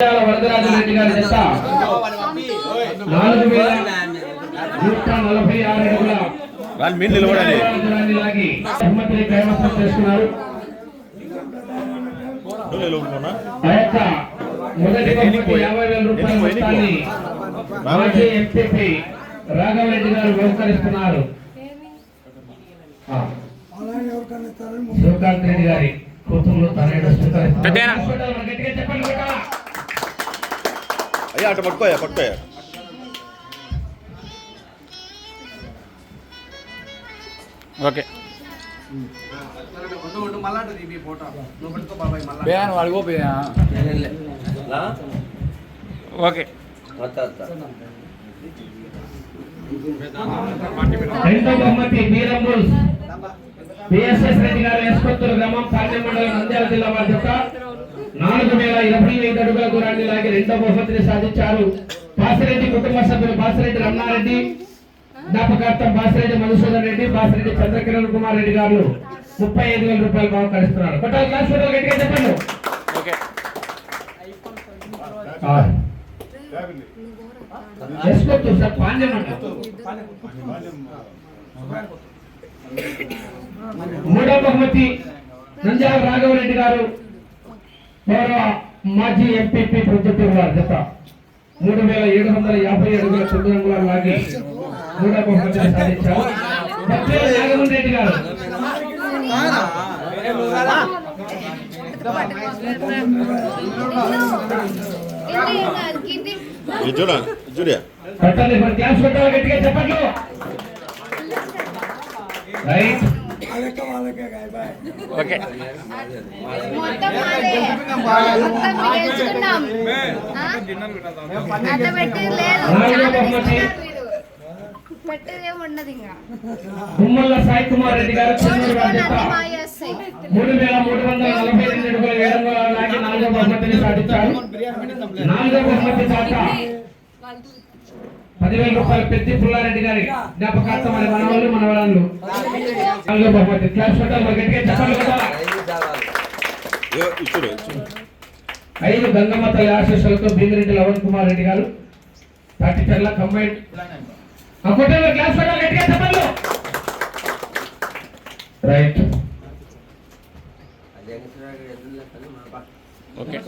వరదరాజు రెడ్డి గారి జత నాలుగు వేల నూట నలభై ఆరు అడుగుల వాళ్ళు మీరు నిలబడాలి వరదరాజుని లాగి బహుమతిని కైవసం చేసుకున్నారు నువ్వు నిలబడుకున్నా ఆ యొక్క మొదటి బహుమతి యాభై వేల రూపాయల మొత్తాన్ని మాజీ ఎంపీపీ రాఘవరెడ్డి గారు బహుకరిస్తున్నారు ఆ. శివకాంత్ రెడ్డి గారి కూతురు తనయుడు పెద్దయినా. స్వీకరిస్తున్నారు చెప్పండి. అయ్యా అటు పట్టుకోయా పట్టుకోయా ఓకే. ఓకే. గ్రామం పాండ్యం మండలం నంద్యాల జిల్లా వారి యొక్క నాలుగు వేల ఇరవై ఐదు అడుగుల దూరాన్ని లాగి రెండో బహుమతిని సాధించారు. బాసిరెడ్డి కుటుంబ సభ్యులు బాసిరెడ్డి రమణారెడ్డి జ్ఞాపకార్థం బాసిరెడ్డి మధుసూదన్ రెడ్డి బాసిరెడ్డి చంద్రకిరణ్ కుమార్ రెడ్డి గారు ముప్పై ఐదు వేల రూపాయలు బహుకరిస్తున్నారు చెప్పండి. సార్ పాండ్యం అంటారు మూడో బహుమతి నంద్యాల రాఘవరెడ్డి గారు. గౌరవ మాజీ ఎంపీపీ ప్రొజెక్టర్ వారి జత. మూడు వేల ఏడు వందల యాభై అడుగుల అంగుళాలు లాగి మూడో బహుమతిని సాధించారు. నాగమోహన్ రెడ్డి గారు. చెప్పండి రైట్. ఓకే. పెట్టేది ఏమి ఉండదు ఇంకా. గుమ్మల్ల సాయి కుమార్ రెడ్డి గారు మూడు వేల మూడు వందల నలభై ఎనిమిది అడుగుల ఏడు అంగుళాలు లాగి నాలుగో బహుమతిని సాధించారు నాలుగో బహుమతి దాట పదివేల రూపాయలు పెద్ది పుల్లారెడ్డి గారి జ్ఞాపకార్థం మన మనవాళ్ళు మనవరాళ్ళు. నాలుగో బహుమతి క్లాస్ మరి గట్టిగా చెప్పాలి కదా. ఐదు గంగమ్మ తల్లి ఆశీస్సులతో భీమిరెడ్డి లవణ్ కుమార్ రెడ్డి గారు తాటిచెర్ల కంబైన్. ఆ ఫోటోలో క్లాస్ ఫోటోలు గట్టిగా చెప్పాలి. Right okay.